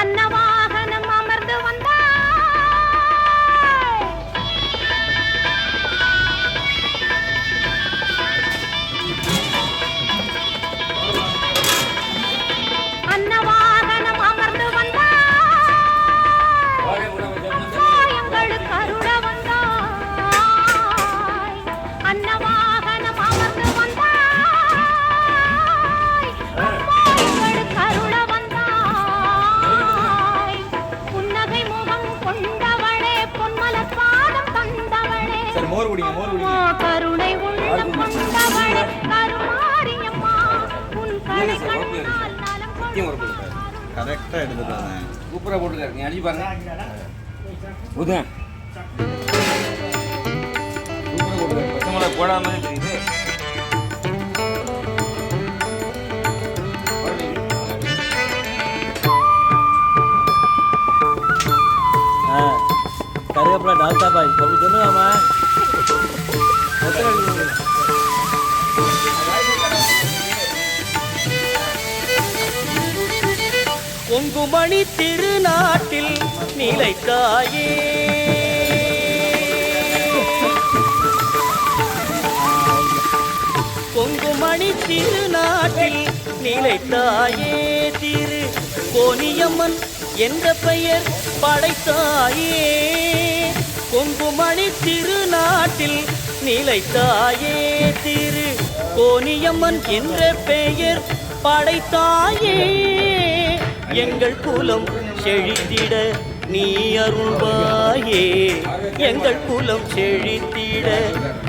అన్నవా குடிங்க மோர் குடிங்க அம்மா, கருணை உள்ளம் கொண்டவளே கருமாரியம்மா. உன் கடை கண்ணால் நலம் கொண்டு கரெக்டா எடுத்துட்டு வந்தேன் சூப்பரா போட்டுருக்காரு நீ அடிச்சு பாருங்க. புதுங்க சூப்பரா போட்டுருக்காரு பச்சை மிளகா போடாம தெரியுது கருவேப்பிலை டால்டா பாய் அப்படி சொல்லுவாமா பொங்குமணி திருநாட்டில் நிலைத்தாயே. கொங்குமணி திருநாட்டில் நிலைத்தாயே திரு கோனியம்மன் என்ற பெயர் படைத்தாயே. கொங்குமணி திருநாட்டில் நிலைத்தாயே திரு கோனியம்மன் என்ற பெயர் படைத்தாயே. எங்கள் குலம் செழித்திட நீ அருள்வாயே. எங்கள் குலம் செழித்திட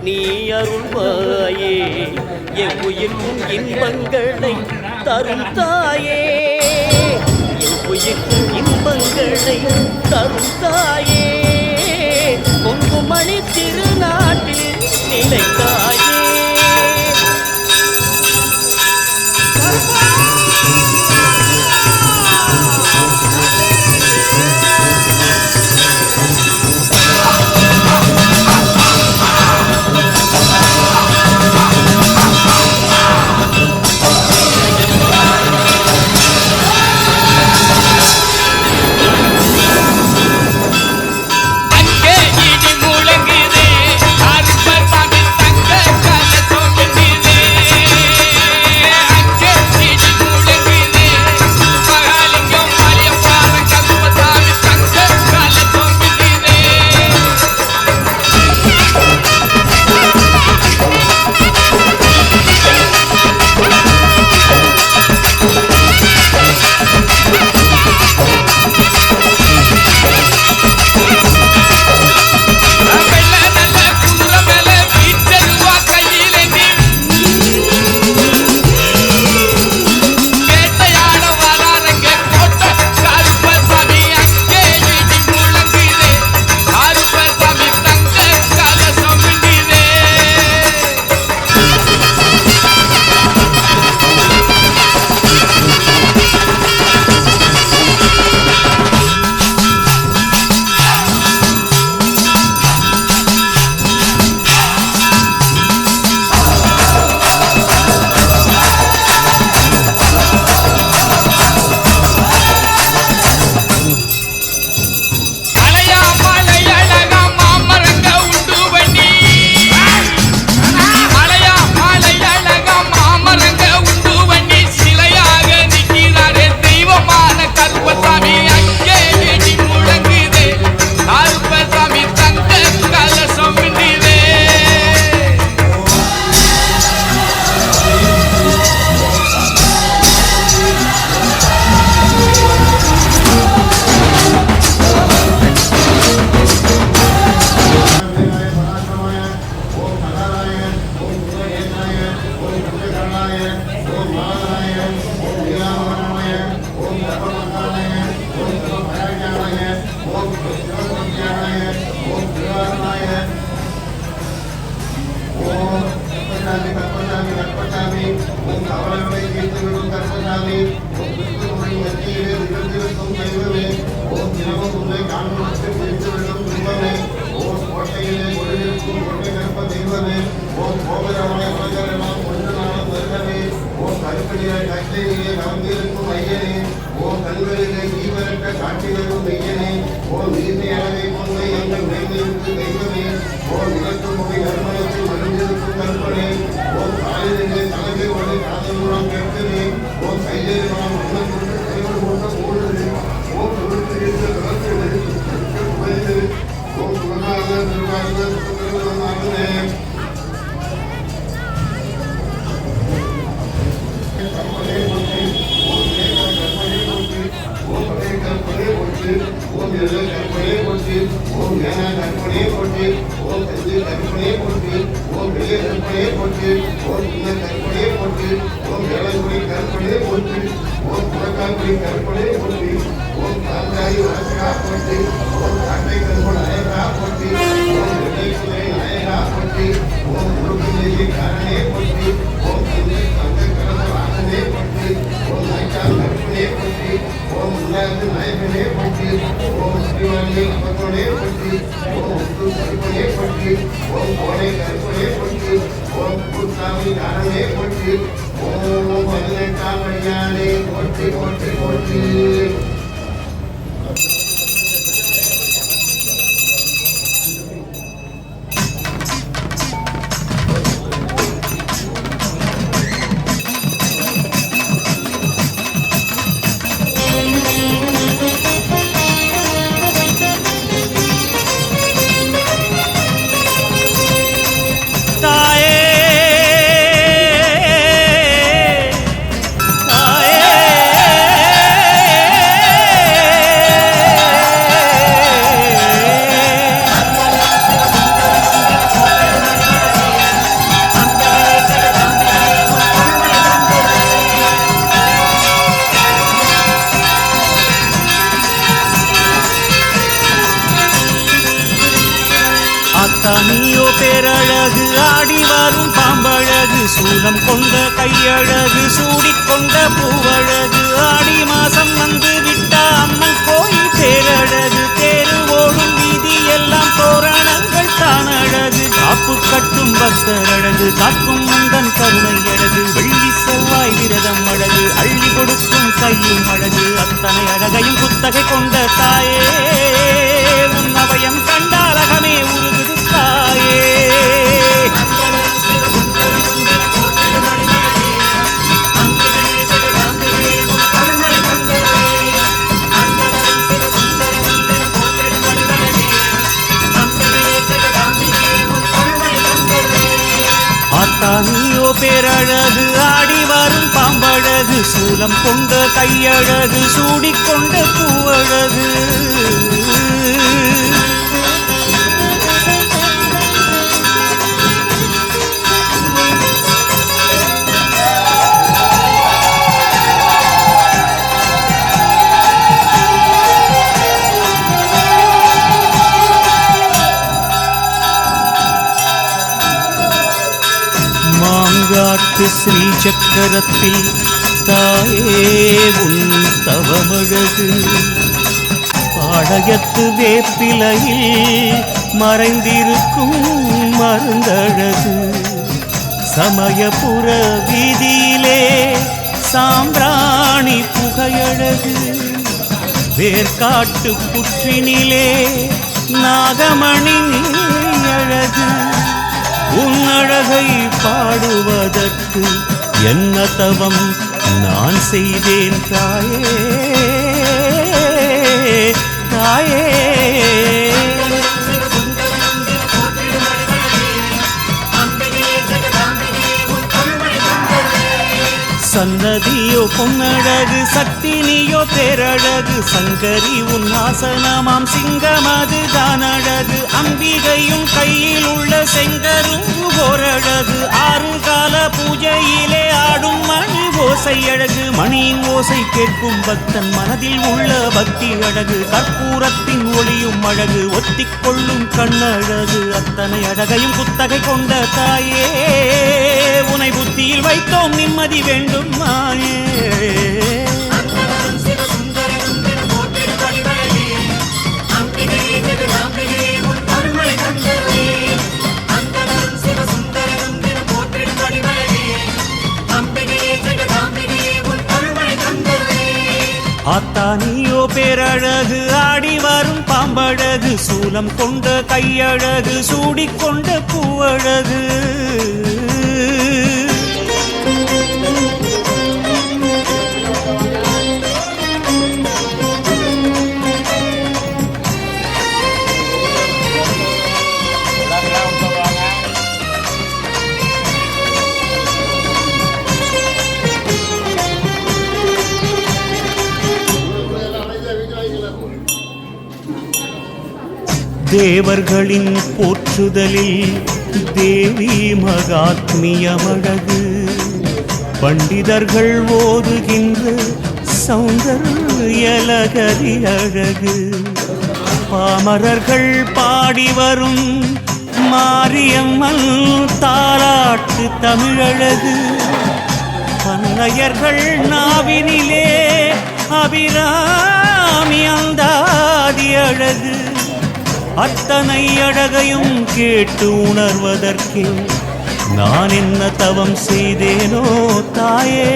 நீ அருள்வாயே. என் உயிர்க்கும் இன்பங்களை தரும் தாயே. என் உயிர்க்கும் இன்பங்களை தரும் தாயே. நிலைத்தாயே ஓம் கற்பனை ஒன்று ஓம் வெளிய கற்பனை ஒன்று ஓம் புண்ண கற்பனை ஒன்று ஓம் வேளங்குடி கற்பனை ஒன்று ஓம் புறக்காங்குடி கற்பனை ஒன்று ஓம் காந்தாரி வாசகா ஒன்று ஓம் காட்டை கற்பனை நாயகா ஒன்று ஓம் வெள்ளை குதிரை நாயகா ஒன்று ஓம் முழுக்கிலேயே காரணே ஒன்று ஓம் தந்தை தந்தை கடந்த வாசனே ஒன்று ஓம் நாய்க்கால் கற்பனை ஒன்று ஓம் முன்னாள் நாயகனே ஒன்று ஓம் ஸ்ரீவாணியை நமக்கோனே ஒன்று ஓம் முத்து கற்பனை கோடை கற்பனை ஒன்று சூலம் கொண்ட கையழகு சூடிக்கொண்ட பூவழகு ஆடி மாசம் வந்து விட்ட அம்மன் கோயில் பேரழகு தேரு ஓடும் வீதி எல்லாம் தோரணங்கள் தான் அழகு. காப்பு கட்டும் பக்தர் அழகு காக்கும் முந்தன் கருணை அழகு வெள்ளி செவ்வாய் விரதம் அழகு அள்ளி கொடுக்கும் கையும் அழகு. அத்தனை அழகையும் குத்தகை கொண்ட தாயே உன் அவயம் கண்டால் உருகுது தாயே. உள்ளம் கொண்ட கையழகு சூடிக்கொண்ட பூவழகு. மாங்காட்டு ஸ்ரீ சக்கரத்தில் தாயே உன் தவமழகு பாடகத்து வேப்பிலையில் மறைந்திருக்கும் மருந்தழகு. சமயபுர வீதியிலே சாம்பிராணி புகையழகு. வேர்காட்டு புற்றினிலே நாகமணி அழகு. உன் அழகை பாடுவதற்கு என்ன தவம் நான் செய்தேன் தாயே தாயே. சன்னதியோ பொன்னழகு சக்தினியோ பேரழகு சங்கரி உன் ஆசனமாம் சிங்கமது தான் அழகு அம்பிகையும் கையில் உள்ள செங்கரும் ஓரழகு ஆறு கால பூஜையிலே ஆடும் மணி ஓசை அழகு மணியின் ஓசை கேட்கும் பக்தன் மனதில் உள்ள பக்தி அழகு கற்பூரத்தின் ஒளியும் அழகு ஒத்திக்கொள்ளும் கண்ணழகு அத்தனை அழகையும் குத்தகை கொண்ட தாயே உனை புத்தியில் வைத்தோம் நிம்மதி வேண்டும். மாயே ஆத்தானியோ பேரழகு ஆடி வரும் பாம்பழகு சூலம் கொண்ட கையழகு சூடிக்கொண்ட பூவழகு. தேவர்களின் போற்றுதலில் தேவி மகாத்மியமழகு. பண்டிதர்கள் ஓதுகின்ற சௌந்தர்யலகரி அழகு. பாமரர்கள் பாடி வரும் மாரியம்மன் தாராட்டு தமிழழகு. பன்னையர்கள் நாவினிலே அபிராமி அந்தாதி அழகு. அத்தனை அழகையும் கேட்டு உணர்வதற்கே நான் என்ன தவம் செய்தேனோ தாயே.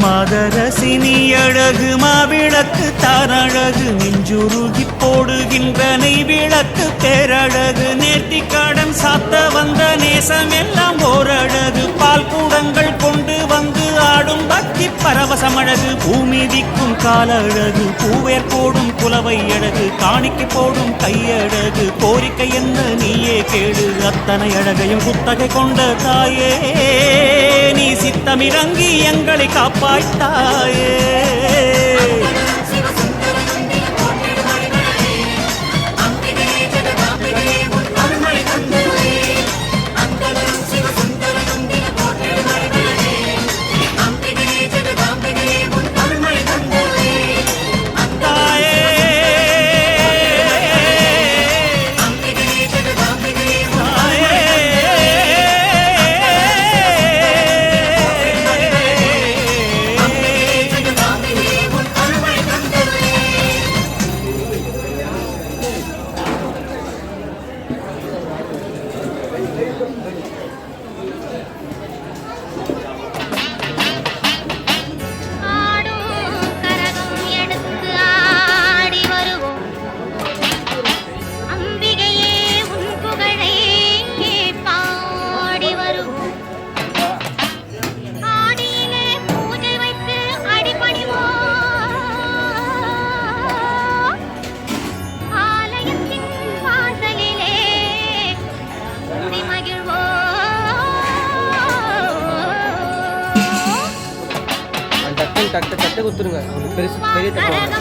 மதரசினி அழகு மாவிளக்கு தரழகு நெஞ்சுருகி போடுகின்ற நெய் விளக்கு பேரழகு நேர்த்தி கடன் சாத்த வந்த நேசம் எல்லாம் ஓரழகு. பால் கூடங்கள் கொண்டு வந்து ஆடும் பக்தி பரவசமழகு. பூமி பூமிதிக்கும் காலழகு பூவேர் போடும் குலவை அழகு காணிக்கை போடும் கையழகு கோரிக்கை என்ன நீயே கேடு அத்தனை அழகையும் குத்தகை கொண்ட தாயே. நீ சித்தமிறங்கி எங்களை காப்பாய்த்தாயே. கொடுத்துருங்க. ஒரு பெருசு பெரிய தப்பு